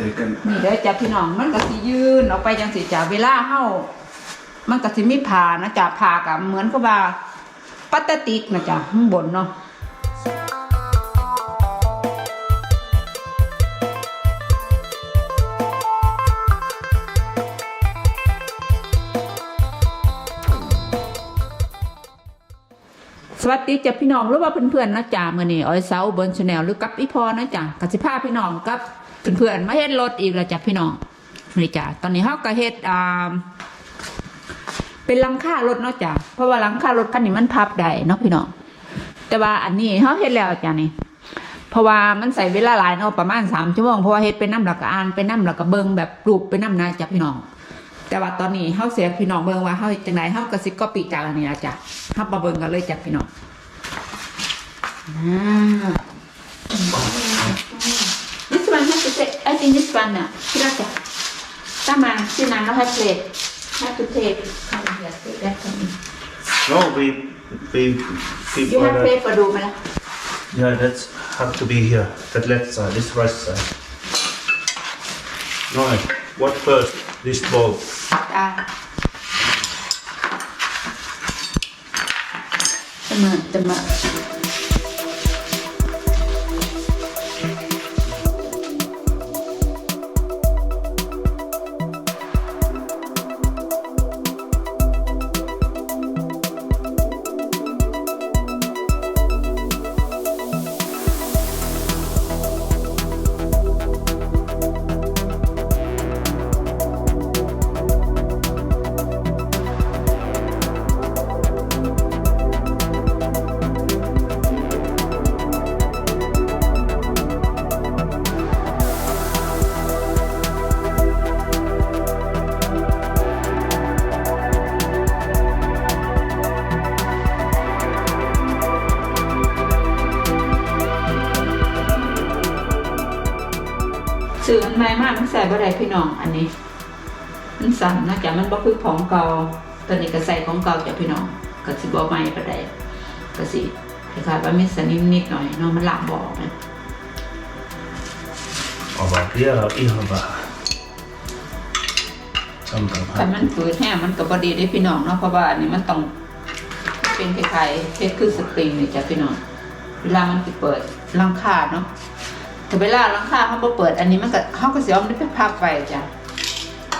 นี่เด้อจ้ะพี่น้องมันก็สิยืนออกไปจังสิจ้ะเวลาเฮามันก็สิมีผ่านะจ้ะผ่ากับเหมือนกับว่าพลาสติกนะจ้ะข้างบนเนาะสวัสดีจ้ะพี่น้องหรือว่าเพื่อนๆนะจ้ะมื้อนี้อ้อยเซาบนชาแนลหรือกับอีพอนะจ้ะกัสิพาพี่น้องกับ เพื่อนๆมาเฮ็ดรถอีกแล้วจ้ะพี่น้องนี่จ้ะตอนนี้เฮาก็เฮ็ดอ่าเป็นลังคารถเนาะจ้ะเพราะว่าลังคารถคันนี้มันพับได้เนาะพี่น้องแต่ว่าอันนี้เขาเฮ็ดแล้วจ้ะนี่เพราะว่ามันใส่เวลาหลายเนาะประมาณสามชั่วโมงเพราะว่าเฮ็ดไปน้ำหลักอ่านไปน้ำหลักเบิงแบบปลูกไปน้ำนาจ้ะพี่น้อง แต่ว่าตอนนี้เขาเสียพี่น้องเบิงว่าเขาจังไดเขากระซิบก็ปีจากอันนี้ละจ้ะเขามาเบิงกันเลยจ้ะพี่น้องอ่า This one has to take I think this one น่ะพี่รักจ้ะถ้ามาที่นั้นเราให้เพลท have to take come here take that from me no we we we you have plate ประดูมาแล้ว yeah that's have to be here that left side this right side no what first this bowl อ่าเสม มันสั่นนะจ๊ะมันบ่คือของเก่าตอนนี้ก็ใส่ของเก่าจ้ะพี่น้องก็สิบ่ใหม่ปานใดก็สิคล้ายๆว่ามีสนิมนิดหน่อยเนาะมันหลับบอกนะ aber vielä ihan vähän sometimes แต่มันฝืดแห้งมันก็บ่ดีได้พี่น้องเนาะเพราะว่าอันนี้มันต้องเป็นคล้ายๆเพชรคือสปริงนี่จ้ะพี่น้องเวลามันสิเปิดหลังคาเนาะแต่เวลาหลังคาเขาบ่เปิด อันนี้มันก็เขาก็สิเอามันไปพับไว้จ้ะ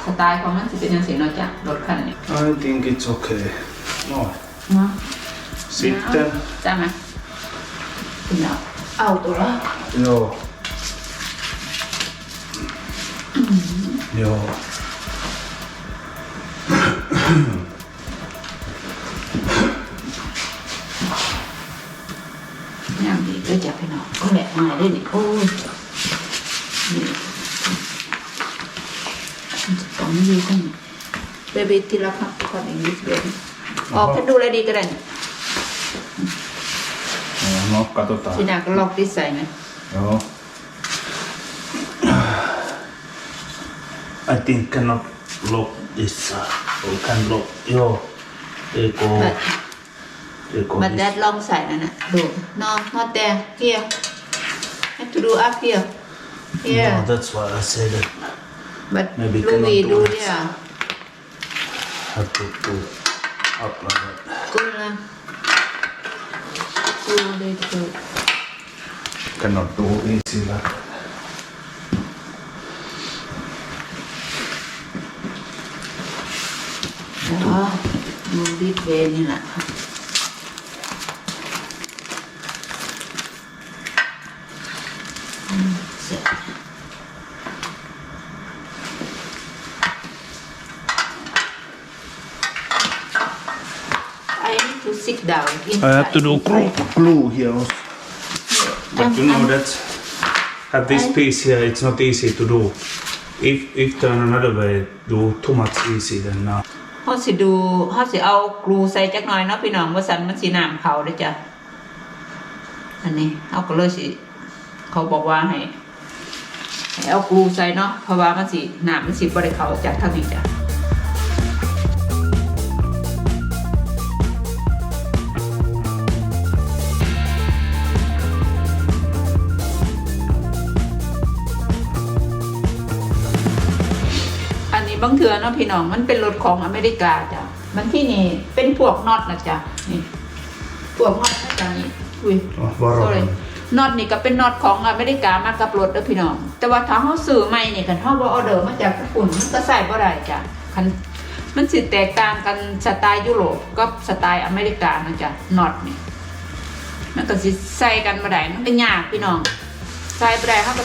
สไตล์ของมันสิเป็นจังซี่เนาะจ้ะรถคันนี้ I think it's okay no เนาะ sitten จ้าไหมคุณเอาเอาตัวละ joo joo ย่างดีก็จับไปหน่อยก็แหละมาได้ดิโอ้ยนี่ มันจะต้องมีกันเบบี้ทีละครับก่อนอีกนิดเดียวออกแค่ดูเลยดีก็ได้ no katsotaan ทีหน้าก็ล็อกที่ใส่ไหม Joo. I think cannot lock this side. Or can lock. Joo. Ei go. บัด Ei go บัดแด this. ดลองใส่นั่นน่ะดู no not there here have to do up here here No, that's why I said that. But Maybe Louis cannot do do it. there Have to do up like that. good นะ good very good Cannot do easy like that. อ๋อดูดิเวนี่แหละอืมเสร็จ I need to sit down inside. I have to do glue, glue here also. But you know that at this I- piece here, it's not easy to do. If if turn another way, do too much easy then now. เขาสิดูเขาสิเอากลูใส่จักหน่อยเนาะพี่น้องว่าสันมันสีน้ำเขาเด้อจ้ะอันนี้เอาก็เลยสิเขาบอกว่าให้ให้เอากลูใส่เนาะเพราะว่ามันสิน้ำมันสิบริเขาจากทางนี้จ้ะ บางเถื่อเนาะพี่น้องมันเป็นรถของอเมริกาจ้ะมันที่นี่เป็นพวกน็อตนะจ๊ะนี่พวกน็อตนะจ๊ะนี่อุ้ย Oh, varo. sorry น็อตนี่ก็เป็นน็อตของอเมริกามากับรถเด้อพี่น้อง แต่ว่าถ้าเฮาซื้อใหม่นี่คันเฮาบ่ออเดอร์มาจากญี่ปุ่นมันก็ใส่บ่ได้จ้ะคันมันสิแตกต่างกันสไตล์ยุโรปกับสไตล์อเมริกานะจ๊ะน็อตนี่มันก็สิใส่กันบ่ได้มันก็ยากพี่น้องใส่บ่ได้เฮาก็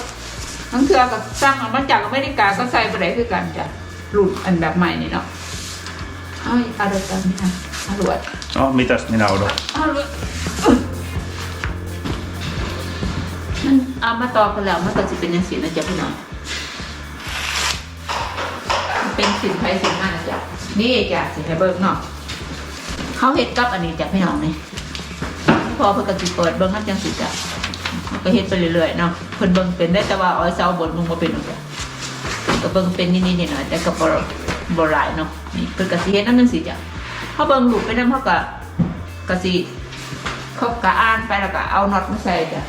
ทั้งเทื่อก็สร้างเอามาจากอเมริกาก็ใส่บ่ได้คือกันจ้ะ รุ่นอันแบบใหม่นี่เนาะเอ้ยเอาเดี๋ยวกันนี่นะเอาลวด Ja, mitäs minä odotan? เอาลวดมันเอามาต่อกันแล้วมันก็สิเป็นจังซี่นะจ๊ะพี่น้องมันเป็นสินไผสินมันนะจ๊ะนี่จ้ะสิให้เบิ่งเนาะเขาเฮ็ดกับอันนี้จ้ะพี่น้องนี่พอเพิ่นก็สิเปิดเบิ่งนำจังสิจ้ะมันก็เฮ็ดไปเรื่อยๆเนาะเพิ่นเบิ่งเป็นได้แต่ว่าอ้อยเซาบนมึงบ่เป็นหรอกจ้ะ ก็เบิ่งเป็นนิดๆหน่อยๆแต่ก็บ่บ่หลายเนาะนี่เพิ่นก็สิเฮ็ดนำจังสิจ้ะเฮาเบิ่งรูปไปนำเฮาก็ก็สิเขาก็อ่านไปแล้วก็เอาน็อตมาใส่จ้ะ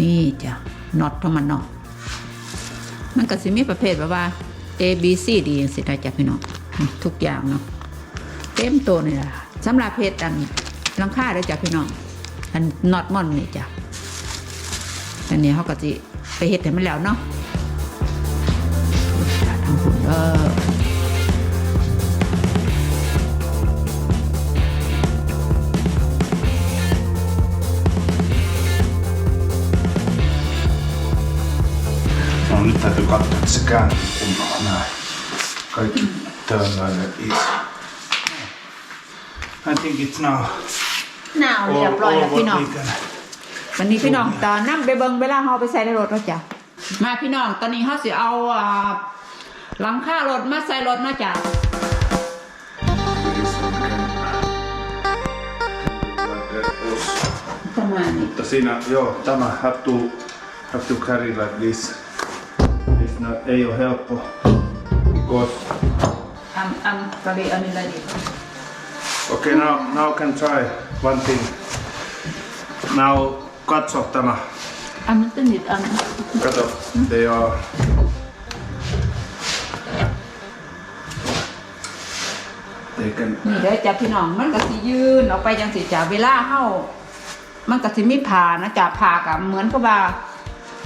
นี่จ้ะน็อตของมันเนาะมันก็สิมีประเภทแบบว่า A B C D จังซี่นะจ้ะพี่น้องทุกอย่างเนาะเต็มตัวนี่ล่ะสำหรับเพชรอันลังคาเด้อจ้ะพี่น้องอันน็อตมอนนี่จ้ะอันนี้เขาก็จิไปเฮ็ดให้มันแล้วเนาะ No nyt täytyy katsoa, että se kääntyy kunnolla näin. Kaikki tällainen is. I think it's now หนาวเรียบร้อยแล้ว all พี่น้อง what we can. วันนี้พี่น้องตอนนั่งไปเบิ่งเวลาเฮาไปใส่ในรถแล้วจ้ะมาพี่น้องตอนนี้เฮาสิเอาอ่า หลังคารถมาใส่รถนะจ้ะ This one can- like that also. ประมาณนี้ Mutta siinä, joo, tämä have to, have to carry like this. It's not, ei ole helppo, because อันอันกะดีอันนี้อะไรดี Okay, now, now can try one thing. Now katso tämä. อันนั้นเป็นนิดอัน Kato, they are... They can... นี่ได้อจ้ะพี่น้องมันก็สิยืนออกไปจังสิจ้ะเวลาเฮามันก็สิมีผ่านะจ้ะผ่ากับเหมือนกับว่า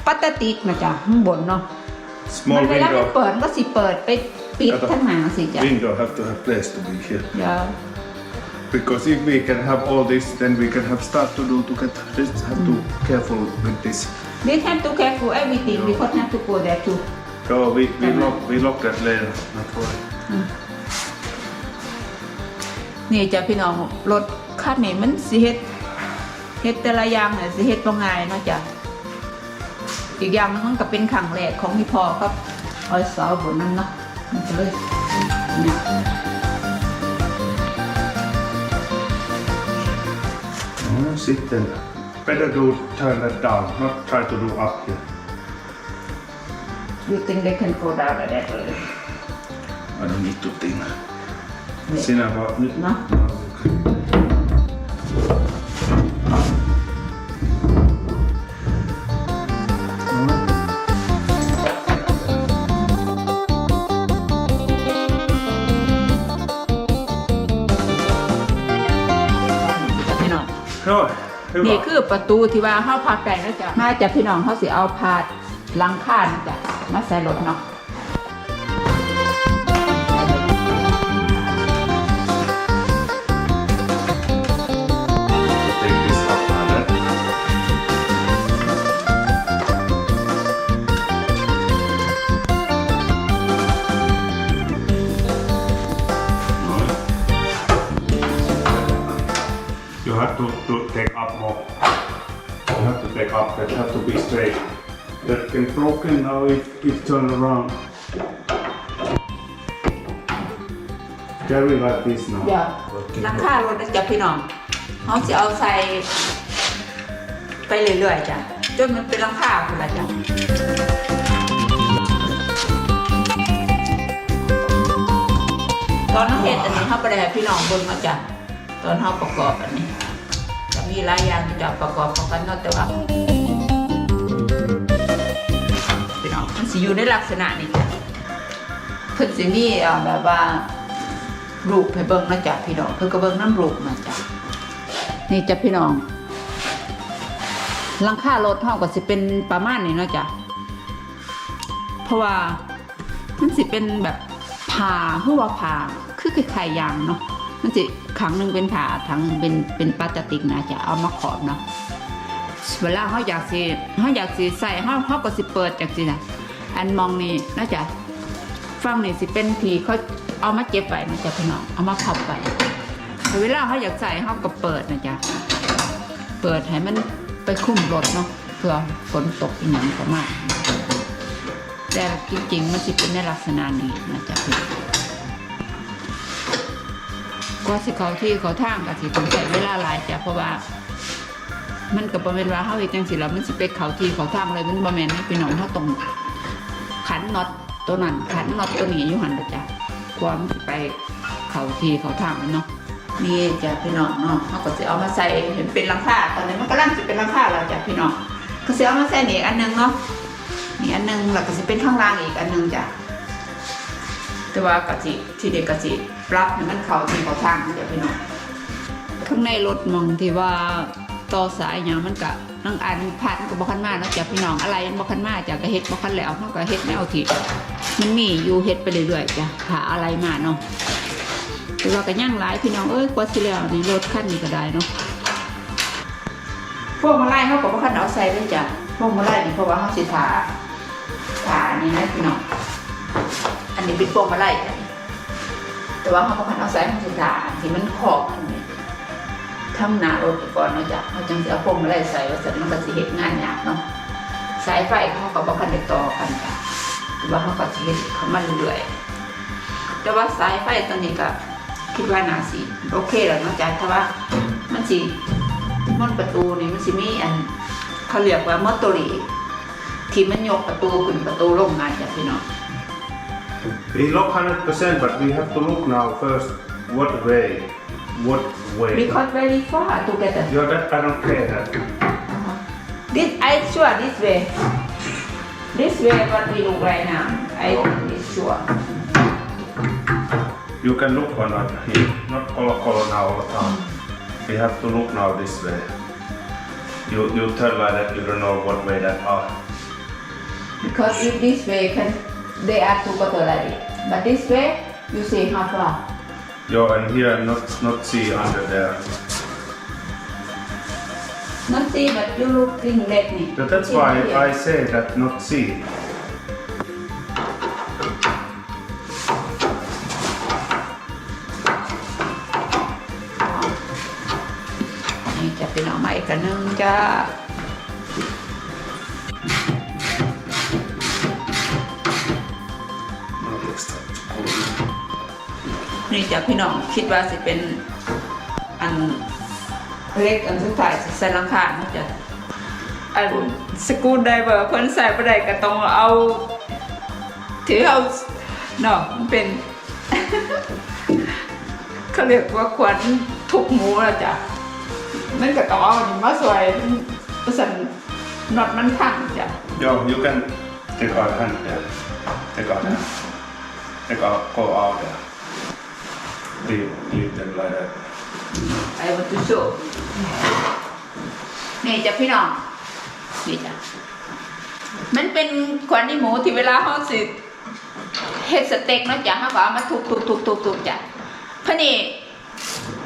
พลาสติกนะจ้ะข้างบนเนาะมั Small นเวลามัน window. เปิดมันก็สิเปิดไปปิดข้างหน้าสิจ้ะ Window have to have place to be here. เดี๋ยว Because if we can have all this, then we can have start to do to get. Just have to careful with this. we have to careful everything because have to go there too So we, we lock we lock that later. Not worry. นี่จ้ะพี่น้องรถคันนี้มันสิเฮ็ดเฮ็ดแต่ละอย่างเนี่ยสิเฮ็ดบ่ง่ายเนาะจ้ะอีกอย่างหนึงมันก็เป็นครั้งแรกของพี่พ่อครับออยสาวบนนั้นเนาะมันก็เลยเนี่ย No, sitten better do turn that down, not try to do up here. you think they can go down like that เลย I don't need to think. เนี่ย Sinä vaan nyt. No. No. พี่น้อง Joo, นี่ hyvä. คือประตูที่ว่าเฮาพักได้นะจ๊ะมาจากพี่น้องเขาสิเอาพาดหลังคานะจ๊ะมาใส่รถเนาะ to, to take up more. You have to take up, that have to be straight. That can broken now if, if turn around. Carry like this now. อย่า Okay. หลังคารถนะจ๊ะพี่น้องเขาสิเอาใส่ ไปเรื่อยๆจ้ะจนมันเป็นหลังคาพุ่นละจ้ะ ตอนน้องเฮ็ดอันนี้เขาไปได้ให้พี่น้องเบิ่งมาจ้ะตอนเขาประกอบอันนี้จะ มีหลายอย่างที่จะประกอบเข้ากันเนาะแต่ว่าพี่น้องมันสิอยู่ในลักษณะนี้จ้ะพิ่นสิมีแบบว่ารูปให้เบิ่งนะจ๊ะพี่น้องเพิ่นก็เบิ่งน้ำรูปนะจ๊ะนี่จ้ะพี่น้องหลังคารถเฮาก็สิเป็นประมาณนี้เนาะจ๊ะเพราะว่ามันสิเป็นแบบผ่าคือว่าผ่าคือคล้ายๆยางเนาะมันสิ ครั้งหนึงเป็นผ่าครั้งเป็นเป็นพลาสติกนะจะเอามาขอบเนาะเวลาเฮาอยากสิเฮาอยากสิใส่เฮาเฮาก็สิเปิดจังซี่นะอันมองนี่นะจ๊ะฟังนี่สิเป็นผีเขาเอามาเก็บไว้นะจ๊ะพี่น้องเอามาพับไว้แต่เวลาเขาอยากใส่เขาก็เปิดนะจ๊ะเปิดให้มันไปคุ้มรถเนาะเพื่อฝนตกอีกอย่างก็มากแต่จริงๆมันสิเป็นในลักษณะนี้นะจ๊ะพี่ ก็สิเขาที่เขาทางก็สิต้องใช้เวลาหลายจ้ะเพราะว่า มันก็บ่แม่นว่าเฮาเฮ็ดจังซี่แล้วมันสิไปเขาที่เขาทางเลยมันบ่แม่นพี่น้องเฮาต้องขันน็อตตัวนั้นขันน็อตตัวนี้อยู่หันเด้อจ้ะความสิไปเขาทีเขาทางมันเนาะนี่จ้ะพี่น้องเนาะเขาก็จะเอามาใส่เห็นเป็นลังคาตอนนี้มันก็ร่างจะเป็นลังคาแล้วจ้ะพี่น้องก็จะเอามาใส่นี่อีกอันหนึงเนาะนี่อันหนึงแล้วก็จะเป็นข้างล่างอีกอันหนึงจ้ะ แต่ว่ากะจิที่เด็กกะจิปรับให้มันเข้าที่เขาทางจ้ะพี่น้องข้างในรถมองที่ว่าต่อสายอย่างมันกะนั่งอันพันก็บ่คันมาเนาะจ้ะพี่น้องอะไรมันบ่คันมาจ้ะก็เฮ็ดบ่คันแล้วเฮาก็เฮ็ดแนวที่มันมีอยู่เฮ็ดไปเรื่อยๆจ้ะหาอะไรมาเนาะแต่ว่าก็ย่างหลายพี่น้องเอ้ยกว่าสิแล้วนี่รถคันนี้ก็ได้เนาะพวกมาไล่เขาก็บ่คันเอาใส่ด้วยจ้ะพวกมาไล่นี่เพราะว่าเขาสิทาทาอันนี้นะพี่น้อง อันนี้ป็นพวกมาไล่แต่ว่าเขาบ่คันเอาส่เขาสิทาที่มันขอบทำหน้ารถก่อนเนาะจ้ะเขาจังสิเอาพวกมาไล่ใส่ว่าซั่นมันก็สิเฮ็ดงานยากเนาะสายไฟเขาก็บ่คันได้ต่อกันจ้ะหรือว่าเขาก็จะเห็นเขามาเรื่อยแต่ว่าสายไฟตัวนี้ก็คิดว่าน่าสิโอเคแล้วเนาะจ๊ะแต่ว่ามันสิมันประตูนี่มันสิมีอันเขาเรียกว่ามอเตอรีที่มันยกประตูขึ้นประตูลงงายจ้ะพี่น้อง We look 100%, but we have to look now first what way. What way? because very far together Yeah, that I don't care that. Uh-huh. this I sure this way this way what we look right now I think it's sure You can look or not. Here, Not color color now all the time. We have to look now this way. You you tell like that you don't know what way that are. because if this way can they are like it but this way you see how far Yo, and here not not see under there. Not see, but you looking like me. But that's why I say that not see. นี่จะเป็นออกมากพี่น้องคิดว่าสิเป็นอันเล็กอันสุดท้ายสิใส่หลังคาเนาะจ้ะอันสกูไดเวอร์เพิ่นใส่บ่ได้ก็ต้องเอา ถือเอาเนาะมันเป็น เขาเรียกว่าขวัญทุกหมูแล้วจ้ะมันก็ต้องเอาอันนี้มาสวยสันน็อตมันพังจ้ะ Yo, you can take out hand there. Take out there. Take out, go out there. Leave, leave them like that. I want to show นี่จ้ะพี่น้อง นี่จ้ะมันเป็นขวัญนี่หมูที่เวลาเขาสิเฮ็ดสเต็กเนาะจ้ะเขาก็เอามาทุบทุบทุบทุบทุบจ้ะพะนี่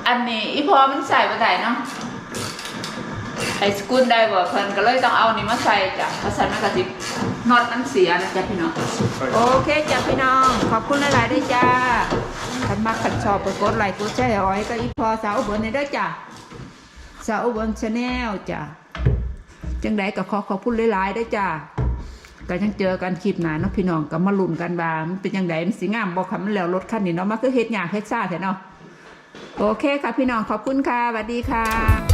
อันนี้อีพอมันใส่บ่ได้เนาะไอ้สกุลได้บ่เพิ่นก็เลยต้องเอานี่มาใส่จ้ะเพราะฉะนั้นมันก็สิน็อตมันเสียนะจ้ะพี่น้อง โอเคจ้ะพี่น้อง ขอบคุณหลายๆด้วยจ้า ขันมากคันชอบไปกดไลค์กดแชร์อ้อยก็อีพอสาวบลนี่ได้จ้ะสาวบนชาแนลจ้ะจังไดก็ขอขอพูดหลายๆด้จ้ะก็ยังเจอกันคลิปหนาเนาะพี่น้องก็มาลุ้นกันว่ามันเป็นยังไดมันสีงามบอกคำมันแล้วรถคันนี้เนาะมันคือเฮ็ดยาเฮ็ดซ่าแท้เนาะโอเคค่ะพี่น้องขอบคุณค่ะสวัสดีค่ะ